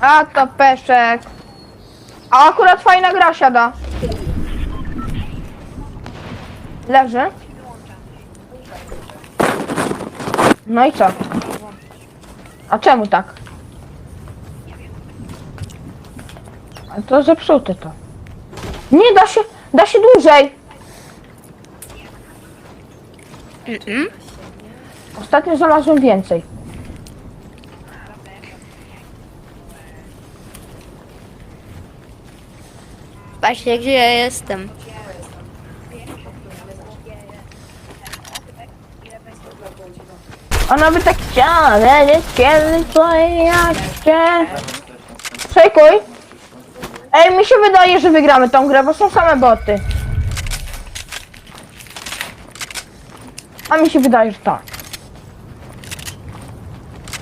A to peszek. A akurat fajna gra siada. Leży. No i co? A czemu tak? A to zepsute to. Nie da się, da się dłużej. Ostatnio znalazłem więcej. Patrzcie, gdzie ja jestem. Ona by tak chciała wiedzieć, kiedy twoje jak cię. Szejkuj. Ej, mi się wydaje, że wygramy tą grę, bo są same boty. A mi się wydaje, że tak.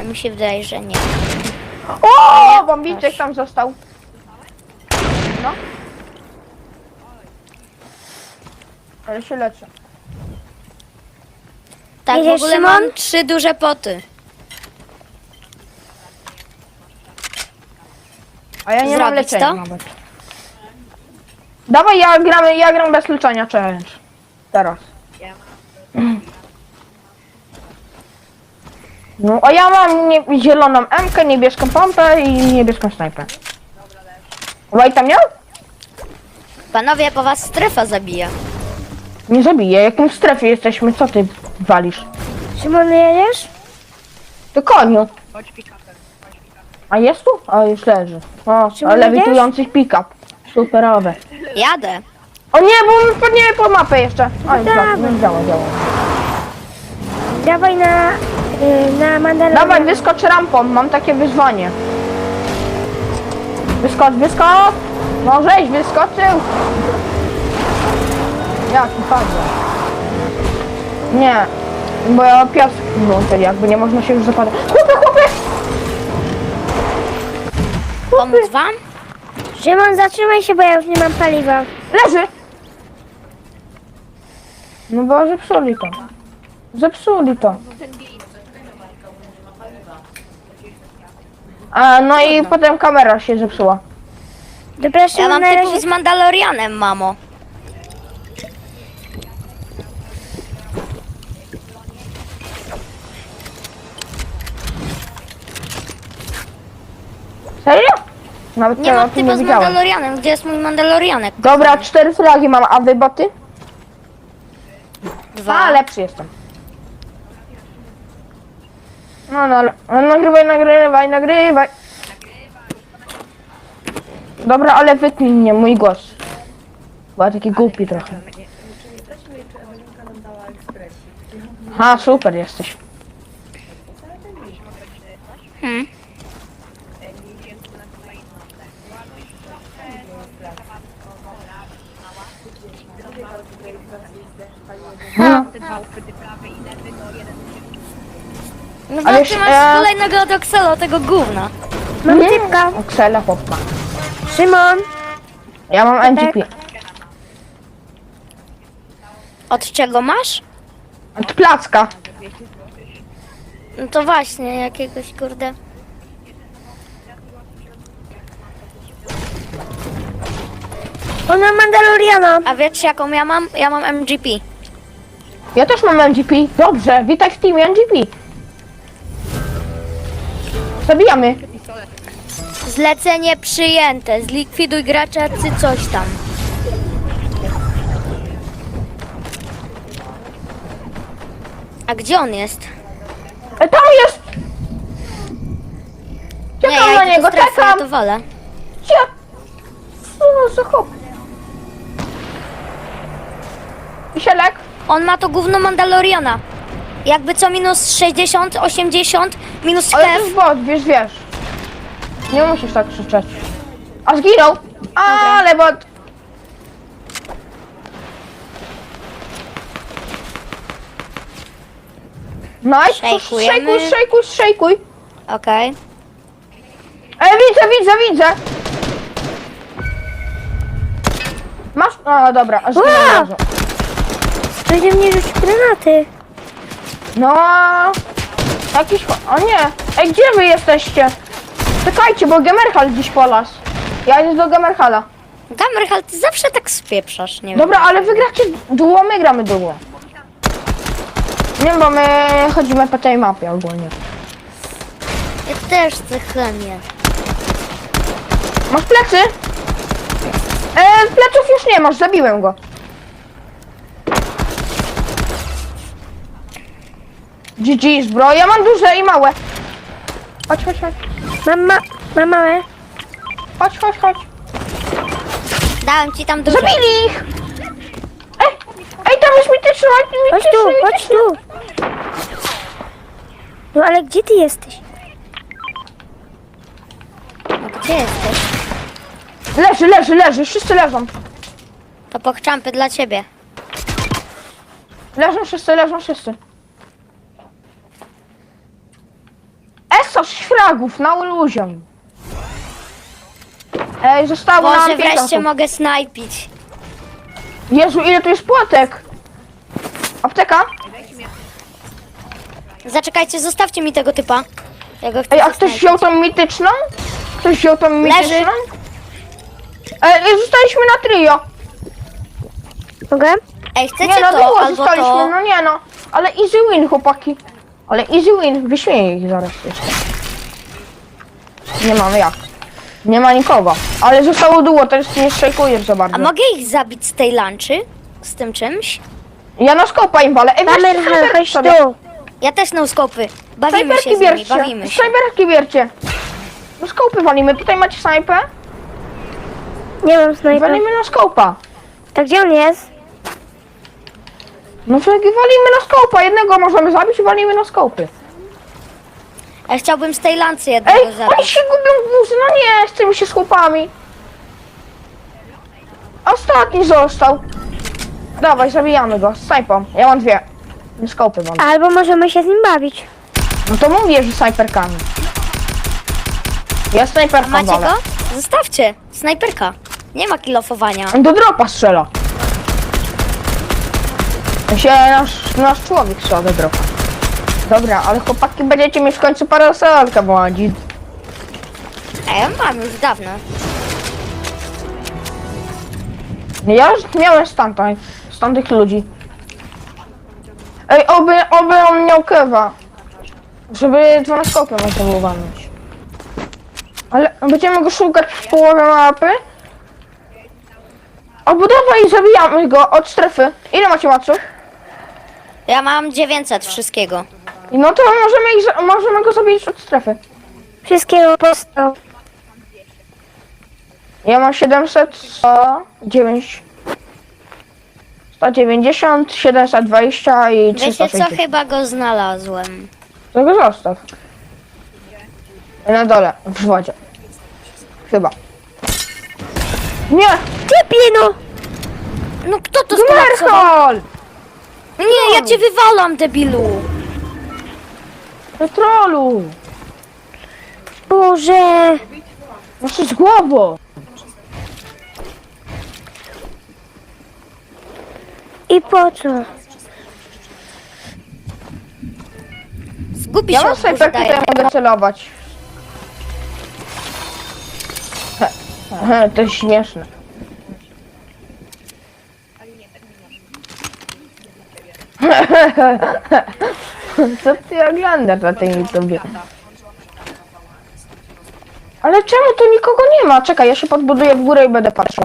A mi się wydaje, że nie. O, bombiczek tam został. Ale się leczę. Tak, w Jedziesz, ogóle Szymon? mam trzy duże poty. A ja nie mam Zrobić leczenia to? nawet. Dawaj, ja gram, ja gram bez leczenia challenge. Teraz. No, a ja mam nie, zieloną M, niebieską pompę i niebieską snajpę. Tam miał? Panowie, po was strefa zabija. Nie zabiję, jaką w strefie jesteśmy, co ty walisz? Szymon, jedziesz? Ty koniu. A jest tu? A już leży. O, Szymon, a jedziesz? lewitujący pick-up. Superowe. Jadę. O nie, bo wpadnie po mapę jeszcze. O, nie, dawaj. nie działa, działa. Dawaj na, y, na Mandalorian. Dawaj, wyskocz rampą, mam takie wyzwanie. Wyskocz, wyskocz! Możeś, wyskoczył! Jaki padł? Nie, bo ja piasek włączyli, jakby nie można się już zapadać. Chłopy, chłopy! Pomóc wam? Szymon, zatrzymaj się, bo ja już nie mam paliwa. Leży! No bo zepsuli to. Zepsuli to. A, no i potem kamera się zepsuła. Dobra, Ja Szymon, mam na typu z Mandalorianem, mamo. Nawet Nie typu nie z widziałem. Mandalorianem. Gdzie jest mój Mandalorianek? Dobra, cztery flagi mam, a wy boty? Dwa. A, lepszy jestem. No, no, no, nagrywaj, nagrywaj, nagrywaj. Dobra, ale wytnij mnie, mój głos. Była taki głupi trochę. Ha, super jesteś. Hmm. No. No bo Ale ty już, masz e- kolejnego od Oxelo, tego gówna. Mam Nie, typka. Oksela chłopa. Szymon, Ja mam MGP. Od czego masz? Od placka. No to właśnie, jakiegoś kurde. on ma Mandaloriana. A wiesz jaką ja mam? Ja mam MGP. Ja też mam MGP. Dobrze, witaj w teamie MGP. Zabijamy. Zlecenie przyjęte. Zlikwiduj gracza czy coś tam. A gdzie on jest? E, tam jest! Nie, Czekam ja na niego, strefy, ja czekam! to wolę. Gdzie? Co za chłop? Wisielek? On ma to gówno Mandaloriana. Jakby co minus 60, 80, minus Ale to jest bot, wiesz, wiesz. Nie musisz tak krzyczeć. A zginął! Ale bot! Nice, Szejkujemy. szejkuj, szejkuj, szejkuj. Okej. Ej, widzę, widzę, widzę! Masz? O, dobra, aż Ła! zginął. Będzie mnie rzucić granaty. No, jakiś... O nie! Ej, gdzie wy jesteście? Czekajcie, bo Gemerhal dziś po las. Ja idę do Gemerhala. Gamerhal, ty zawsze tak spieprzasz, nie wiem. Dobra, ale wygracie duo, my gramy duo. Nie, bo my chodzimy po tej mapie ogólnie. Ja też chcę chemię. Masz plecy? E, pleców już nie masz, zabiłem go. GG, bro, ja mam duże i małe. Chodź, chodź, chodź. Mam, ma, mam małe. Chodź, chodź, chodź. Dałem ci tam dużo. Zabili ich! Ej, ej, tam jest mityczny, Chodź mityczny, tu, chodź mityczny. tu. No ale gdzie ty jesteś? No, gdzie jesteś? Leży, leży, leży, wszyscy leżą. To pochczampy dla ciebie. Leżą wszyscy, leżą wszyscy. Esa fragów na luzie. Ej, zostało Boże, nam pięć wreszcie osób. mogę snajpić. Jezu, ile tu jest płatek? Apteka? Zaczekajcie, zostawcie mi tego typa. Ja go chcę Ej, a ktoś zasnajpić. wziął tą mityczną? Ktoś wziął tą mityczną? Ej, zostaliśmy na trio. Mogę? Ej, chcecie Nie, na to albo zostaliśmy, to? no nie no. Ale easy win, chłopaki. Ale easy win, wyśmieję ich zaraz jeszcze. Nie mamy jak. Nie ma nikogo. Ale zostało duo, teraz nie szejkujesz za bardzo. A mogę ich zabić z tej lunchy? Z tym czymś? Ja na skopa im walę. Ej, snajperki chodź tu. Ja też no skopy. Bawimy się z nimi, bierzcie. bawimy się. Snajperki bierzcie. No skopy walimy. Tutaj macie snajpę. Nie mam snajpa. Walimy na skopa. A gdzie on jest? No to walimy na skopa. Jednego możemy zabić i walimy na skopy. Ja chciałbym z tej lancy jednego Ej, oni zabić. się gubią w górze. No nie, chcemy się z chłopami. Ostatni został. Dawaj, zabijamy go. Z snajpą. Ja mam dwie. Skopy mam. Albo możemy się z nim bawić. No to mówię, że snajperkami. Ja snajperką Macie walę. go? Zostawcie. Snajperka. Nie ma kilofowania. On do dropa strzela. Się nasz, nasz człowiek do dropa. Dobra, ale chłopaki będziecie mieć w końcu parasolkę młodzi. A ja mam już dawno. Ja już miałem stamtąd, z tamtych ludzi. Ej, oby, oby on miał kewa. Żeby było walnąć. Ale będziemy go szukać w połowie mapy. Obudowa i zabijamy go od strefy. Ile macie maców? Ja mam 900 wszystkiego. No to możemy, możemy go zabić od strefy. Wszystkiego postał. Ja mam 700, 109, 190, 720 i Wiecie co? 360. Chyba go znalazłem. To go zostaw. Na dole, w wodzie. Chyba. Nie! Typie no! No kto to skolapsował? Nie, ja cię wywalam, debilu. Petrolu! Boże! Masz z głową! I po co? Zgubi Ja się mam od snajperkę, to ja mogę celować. He, he, to jest śmieszne. Co ty oglądasz na tej YouTubie? Ale czemu tu nikogo nie ma? Czekaj, ja się podbuduję w górę i będę patrzył.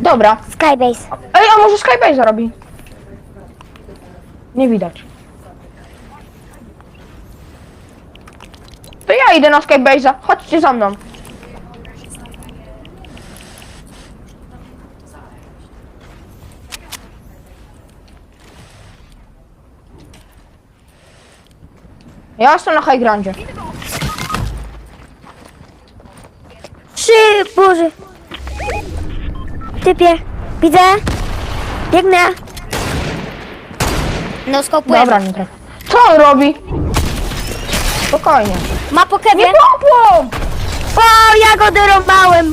Dobra. Skybase. Ej, a może Skybase zarobi? Nie widać. To ja idę na Skybase'a. Chodźcie za mną. Ja jestem na High Grandzie. Trzy, Boże! Typie, widzę. Biegnę. No skopuję. Dobra, nie trafię. Co on robi? Spokojnie. Ma Nie kewie? pompą! O, ja go dorąbałem!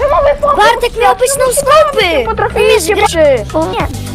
Ja mamy pompę! Bartek miał być no skopy! Umiesz grać? czy? O nie.